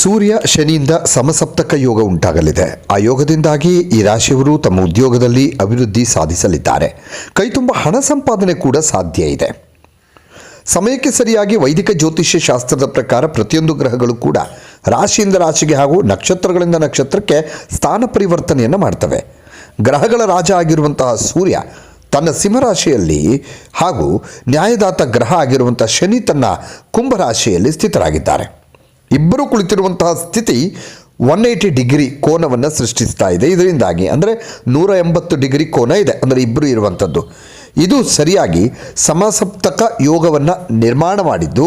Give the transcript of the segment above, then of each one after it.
ಸೂರ್ಯ ಶನಿಯಿಂದ ಸಮಸಪ್ತಕ ಯೋಗ ಉಂಟಾಗಲಿದೆ. ಆ ಯೋಗದಿಂದಾಗಿ ಈ ರಾಶಿಯವರು ತಮ್ಮ ಉದ್ಯೋಗದಲ್ಲಿ ಅಭಿವೃದ್ಧಿ ಸಾಧಿಸಲಿದ್ದಾರೆ. ಕೈತುಂಬ ಹಣ ಸಂಪಾದನೆ ಕೂಡ ಸಾಧ್ಯ ಇದೆ. ಸಮಯಕ್ಕೆ ಸರಿಯಾಗಿ ವೈದಿಕ ಜ್ಯೋತಿಷ್ಯ ಶಾಸ್ತ್ರದ ಪ್ರಕಾರ ಪ್ರತಿಯೊಂದು ಗ್ರಹಗಳು ಕೂಡ ರಾಶಿಯಿಂದ ರಾಶಿಗೆ ಹಾಗೂ ನಕ್ಷತ್ರಗಳಿಂದ ನಕ್ಷತ್ರಕ್ಕೆ ಸ್ಥಾನ ಪರಿವರ್ತನೆಯನ್ನು ಮಾಡ್ತವೆ. ಗ್ರಹಗಳ ರಾಜ ಆಗಿರುವಂತಹ ಸೂರ್ಯ ತನ್ನ ಸಿಂಹರಾಶಿಯಲ್ಲಿ ಹಾಗೂ ನ್ಯಾಯದಾತ ಗ್ರಹ ಆಗಿರುವಂಥ ಶನಿ ತನ್ನ ಕುಂಭರಾಶಿಯಲ್ಲಿ ಸ್ಥಿತರಾಗಿದ್ದಾರೆ. ಇಬ್ಬರು ಕುಳಿತಿರುವಂತಹ ಸ್ಥಿತಿ ಒನ್ ಏಯ್ಟಿ ಡಿಗ್ರಿ ಕೋನವನ್ನು ಸೃಷ್ಟಿಸ್ತಾ ಇದೆ. ಇದರಿಂದಾಗಿ ಅಂದರೆ ನೂರ ಎಂಬತ್ತು ಡಿಗ್ರಿ ಕೋನ ಇದೆ. ಅಂದರೆ ಇಬ್ಬರು ಇರುವಂಥದ್ದು ಇದು ಸರಿಯಾಗಿ ಸಮಸಪ್ತಕ ಯೋಗವನ್ನು ನಿರ್ಮಾಣ ಮಾಡಿದ್ದು.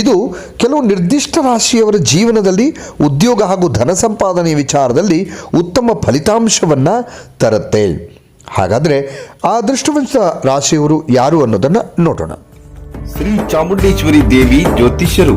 ಇದು ಕೆಲವು ನಿರ್ದಿಷ್ಟ ರಾಶಿಯವರ ಜೀವನದಲ್ಲಿ ಉದ್ಯೋಗ ಹಾಗೂ ಧನ ಸಂಪಾದನೆಯ ವಿಚಾರದಲ್ಲಿ ಉತ್ತಮ ಫಲಿತಾಂಶವನ್ನು ತರುತ್ತೆ. ಹಾಗಾದರೆ ಆ ಅದೃಷ್ಟವಂತ ರಾಶಿಯವರು ಯಾರು ಅನ್ನೋದನ್ನು ನೋಡೋಣ. ಶ್ರೀ ಚಾಮುಂಡೇಶ್ವರಿ ದೇವಿ ಜ್ಯೋತಿಷ್ಯರು.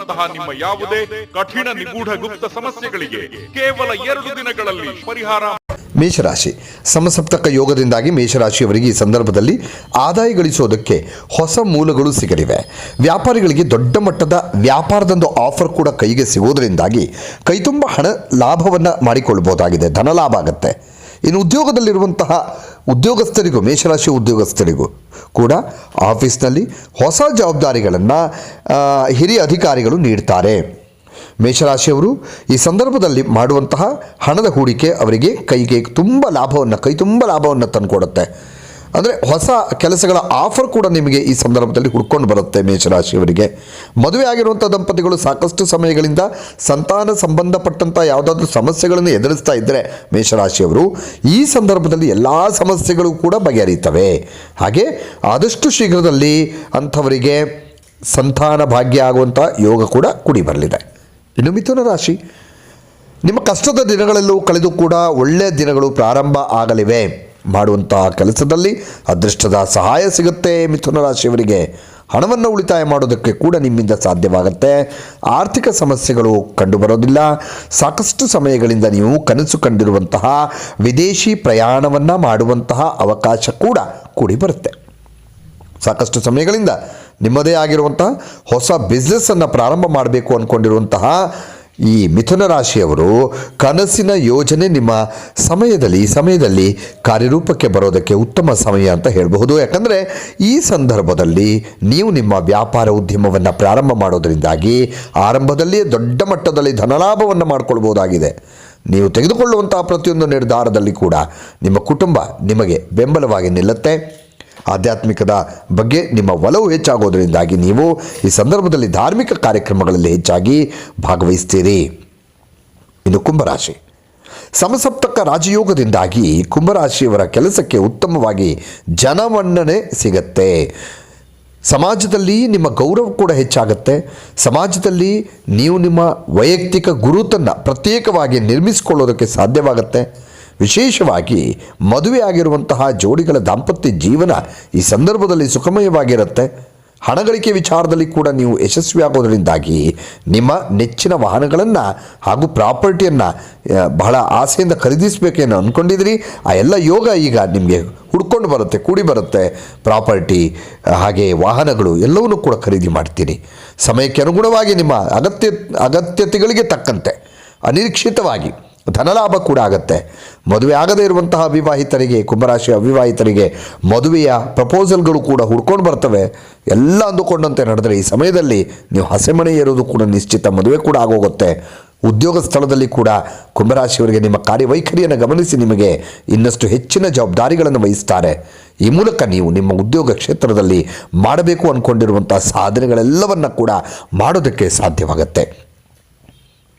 ವಶೀಕರಣದಂತಹ ನಿಮ್ಮ ಯಾವುದೇ ಕಠಿಣ ನಿಗೂಢ ಗುಪ್ತ ಸಮಸ್ಯೆಗಳಿಗೆ ಕೇವಲ ಎರಡು ದಿನಗಳಲ್ಲಿ ಪರಿಹಾರ. ಮೇಷರಾಶಿ. ಸಮಸಪ್ತಕ ಯೋಗದಿಂದಾಗಿ ಮೇಷರಾಶಿಯವರಿಗೆ ಈ ಸಂದರ್ಭದಲ್ಲಿ ಆದಾಯ ಗಳಿಸೋದಕ್ಕೆ ಹೊಸ ಮೂಲಗಳು ಸಿಗಲಿವೆ. ವ್ಯಾಪಾರಿಗಳಿಗೆ ದೊಡ್ಡ ಮಟ್ಟದ ವ್ಯಾಪಾರದೊಂದು ಆಫರ್ ಕೂಡ ಕೈಗೆ ಸಿಗೋದರಿಂದಾಗಿ ಕೈತುಂಬ ಹಣ ಲಾಭವನ್ನು ಮಾಡಿಕೊಳ್ಬೋದಾಗಿದೆ ಧನ ಲಾಭ ಆಗುತ್ತೆ. ಇನ್ನು ಉದ್ಯೋಗದಲ್ಲಿರುವಂತಹ ಉದ್ಯೋಗಸ್ಥರಿಗೂ, ಮೇಷರಾಶಿ ಉದ್ಯೋಗಸ್ಥರಿಗೂ ಕೂಡ ಆಫೀಸ್ನಲ್ಲಿ ಹೊಸ ಜವಾಬ್ದಾರಿಗಳನ್ನು ಹಿರಿಯ ಅಧಿಕಾರಿಗಳು ನೀಡ್ತಾರೆ. ಮೇಷರಾಶಿಯವರು ಈ ಸಂದರ್ಭದಲ್ಲಿ ಮಾಡುವಂತಹ ಹಣದ ಹೂಡಿಕೆ ಅವರಿಗೆ ಕೈಗೆ ತುಂಬ ಲಾಭವನ್ನು, ಕೈ ತುಂಬ ಲಾಭವನ್ನು ತಂದುಕೊಡುತ್ತೆ. ಅಂದರೆ ಹೊಸ ಕೆಲಸಗಳ ಆಫರ್ ಕೂಡ ನಿಮಗೆ ಈ ಸಂದರ್ಭದಲ್ಲಿ ಹುಡ್ಕೊಂಡು ಬರುತ್ತೆ ಮೇಷರಾಶಿಯವರಿಗೆ. ಮದುವೆ ಆಗಿರುವಂಥ ದಂಪತಿಗಳು ಸಾಕಷ್ಟು ಸಮಯಗಳಿಂದ ಸಂತಾನ ಸಂಬಂಧಪಟ್ಟಂಥ ಯಾವುದಾದ್ರೂ ಸಮಸ್ಯೆಗಳನ್ನು ಎದುರಿಸ್ತಾ ಇದ್ದರೆ ಮೇಷರಾಶಿಯವರು, ಈ ಸಂದರ್ಭದಲ್ಲಿ ಎಲ್ಲ ಸಮಸ್ಯೆಗಳು ಕೂಡ ಬಗೆಹರಿಯುತ್ತವೆ ಹಾಗೆ ಆದಷ್ಟು ಶೀಘ್ರದಲ್ಲಿ ಅಂಥವರಿಗೆ ಸಂತಾನ ಭಾಗ್ಯ ಆಗುವಂಥ ಯೋಗ ಕೂಡ ಕೂಡಿ ಬರಲಿದೆ. ಇನ್ನು ಮಿಥುನ ರಾಶಿ, ನಿಮ್ಮ ಕಷ್ಟದ ದಿನಗಳಲ್ಲೂ ಕಳೆದು ಕೂಡ ಒಳ್ಳೆಯ ದಿನಗಳು ಪ್ರಾರಂಭ ಆಗಲಿವೆ. ಮಾಡುವಂತಹ ಕೆಲಸದಲ್ಲಿ ಅದೃಷ್ಟದ ಸಹಾಯ ಸಿಗುತ್ತೆ ಮಿಥುನ ರಾಶಿಯವರಿಗೆ. ಹಣವನ್ನು ಉಳಿತಾಯ ಮಾಡೋದಕ್ಕೆ ಕೂಡ ನಿಮ್ಮಿಂದ ಸಾಧ್ಯವಾಗುತ್ತೆ. ಆರ್ಥಿಕ ಸಮಸ್ಯೆಗಳು ಕಂಡುಬರೋದಿಲ್ಲ. ಸಾಕಷ್ಟು ಸಮಯಗಳಿಂದ ನೀವು ಕನಸು ಕಂಡಿರುವಂತಹ, ವಿದೇಶಿ ಪ್ರಯಾಣವನ್ನು ಮಾಡುವಂತಹ ಅವಕಾಶ ಕೂಡ ಕೂಡಿ ಬರುತ್ತೆ. ಸಾಕಷ್ಟು ಸಮಯಗಳಿಂದ ನಿಮ್ಮದೇ ಆಗಿರುವಂತಹ, ಹೊಸ ಬಿಸ್ನೆಸ್ಸನ್ನು ಪ್ರಾರಂಭ ಮಾಡಬೇಕು ಅಂದ್ಕೊಂಡಿರುವಂತಹ ಈ ಮಿಥುನ ರಾಶಿಯವರು ಕನಸಿನ ಯೋಜನೆ ನಿಮ್ಮ ಸಮಯದಲ್ಲಿ ಈ ಸಮಯದಲ್ಲಿ ಕಾರ್ಯರೂಪಕ್ಕೆ ಬರೋದಕ್ಕೆ ಉತ್ತಮ ಸಮಯ ಅಂತ ಹೇಳಬಹುದು. ಯಾಕಂದರೆ ಈ ಸಂದರ್ಭದಲ್ಲಿ ನೀವು ನಿಮ್ಮ ವ್ಯಾಪಾರ ಉದ್ಯಮವನ್ನು ಪ್ರಾರಂಭ ಮಾಡೋದರಿಂದಾಗಿ ಆರಂಭದಲ್ಲಿಯೇ ದೊಡ್ಡ ಮಟ್ಟದಲ್ಲಿ ಧನಲಾಭವನ್ನು ಮಾಡಿಕೊಳ್ಬೋದಾಗಿದೆ ನೀವು ತೆಗೆದುಕೊಳ್ಳುವಂತಹ ಪ್ರತಿಯೊಂದು ನಿರ್ಧಾರದಲ್ಲಿ ಕೂಡ ನಿಮ್ಮ ಕುಟುಂಬ ನಿಮಗೆ ಬೆಂಬಲವಾಗಿ ನಿಲ್ಲುತ್ತೆ. ಆಧ್ಯಾತ್ಮಿಕದ ಬಗ್ಗೆ ನಿಮ್ಮ ಒಲವು ಹೆಚ್ಚಾಗೋದರಿಂದಾಗಿ ನೀವು ಈ ಸಂದರ್ಭದಲ್ಲಿ ಧಾರ್ಮಿಕ ಕಾರ್ಯಕ್ರಮಗಳಲ್ಲಿ ಹೆಚ್ಚಾಗಿ ಭಾಗವಹಿಸ್ತೀರಿ. ಇನ್ನು ಕುಂಭರಾಶಿ. ಸಮಸಪ್ತಕ ರಾಜಯೋಗದಿಂದಾಗಿ ಕುಂಭರಾಶಿಯವರ ಕೆಲಸಕ್ಕೆ ಉತ್ತಮವಾಗಿ ಜನಮನ್ನಣೆ ಸಿಗತ್ತೆ. ಸಮಾಜದಲ್ಲಿ ನಿಮ್ಮ ಗೌರವ ಕೂಡ ಹೆಚ್ಚಾಗುತ್ತೆ. ಸಮಾಜದಲ್ಲಿ ನೀವು ನಿಮ್ಮ ವೈಯಕ್ತಿಕ ಗುರುತನ್ನು ಪ್ರತ್ಯೇಕವಾಗಿ ನಿರ್ಮಿಸಿಕೊಳ್ಳೋದಕ್ಕೆ ಸಾಧ್ಯವಾಗುತ್ತೆ. ವಿಶೇಷವಾಗಿ ಮದುವೆ ಆಗಿರುವಂತಹ ಜೋಡಿಗಳ ದಾಂಪತ್ಯ ಜೀವನ ಈ ಸಂದರ್ಭದಲ್ಲಿ ಸುಖಮಯವಾಗಿರುತ್ತೆ. ಹಣಗಳಿಕೆ ವಿಚಾರದಲ್ಲಿ ಕೂಡ ನೀವು ಯಶಸ್ವಿಯಾಗೋದರಿಂದಾಗಿ ನಿಮ್ಮ ನೆಚ್ಚಿನ ವಾಹನಗಳನ್ನು ಹಾಗೂ ಪ್ರಾಪರ್ಟಿಯನ್ನು ಬಹಳ ಆಸೆಯಿಂದ ಖರೀದಿಸಬೇಕೇನೋ ಅಂದ್ಕೊಂಡಿದ್ರಿ ಆ ಎಲ್ಲ ಯೋಗ ಈಗ ನಿಮಗೆ ಹುಡ್ಕೊಂಡು ಬರುತ್ತೆ, ಕೂಡಿ ಬರುತ್ತೆ. ಪ್ರಾಪರ್ಟಿ ಹಾಗೆ ವಾಹನಗಳು ಎಲ್ಲವನ್ನೂ ಕೂಡ ಖರೀದಿ ಮಾಡ್ತೀರಿ. ಸಮಯಕ್ಕೆ ಅನುಗುಣವಾಗಿ ನಿಮ್ಮ ಅಗತ್ಯ, ಅಗತ್ಯತೆಗಳಿಗೆ ತಕ್ಕಂತೆ, ಅನಿರೀಕ್ಷಿತವಾಗಿ. ಧನಲಾಭ ಕೂಡ ಆಗುತ್ತೆ. ಮದುವೆ ಆಗದೇ ಇರುವಂತಹ ಅವಿವಾಹಿತರಿಗೆ ಕುಂಭರಾಶಿ ಅವಿವಾಹಿತರಿಗೆ ಮದುವೆಯ ಪ್ರಪೋಸಲ್ಗಳು ಕೂಡ ಹುಡ್ಕೊಂಡು ಬರ್ತವೆ. ಎಲ್ಲ ಅಂದುಕೊಂಡಂತೆ ನಡೆದರೆ ಈ ಸಮಯದಲ್ಲಿ ನೀವು ಹಸೆಮಣೆ ಏರೋದು ಕೂಡ ನಿಶ್ಚಿತ ಮದುವೆ ಕೂಡ ಆಗೋಗುತ್ತೆ. ಉದ್ಯೋಗ ಸ್ಥಳದಲ್ಲಿ ಕೂಡ ಕುಂಭರಾಶಿಯವರಿಗೆ ನಿಮ್ಮ ಕಾರ್ಯವೈಖರಿಯನ್ನು ಗಮನಿಸಿ ನಿಮಗೆ ಇನ್ನಷ್ಟು ಹೆಚ್ಚಿನ ಜವಾಬ್ದಾರಿಗಳನ್ನು ವಹಿಸ್ತಾರೆ. ಈ ಮೂಲಕ ನೀವು ನಿಮ್ಮ ಉದ್ಯೋಗ ಕ್ಷೇತ್ರದಲ್ಲಿ ಮಾಡಬೇಕು ಅಂದ್ಕೊಂಡಿರುವಂಥ ಸಾಧನೆಗಳೆಲ್ಲವನ್ನು ಕೂಡ ಮಾಡೋದಕ್ಕೆ ಸಾಧ್ಯವಾಗುತ್ತೆ.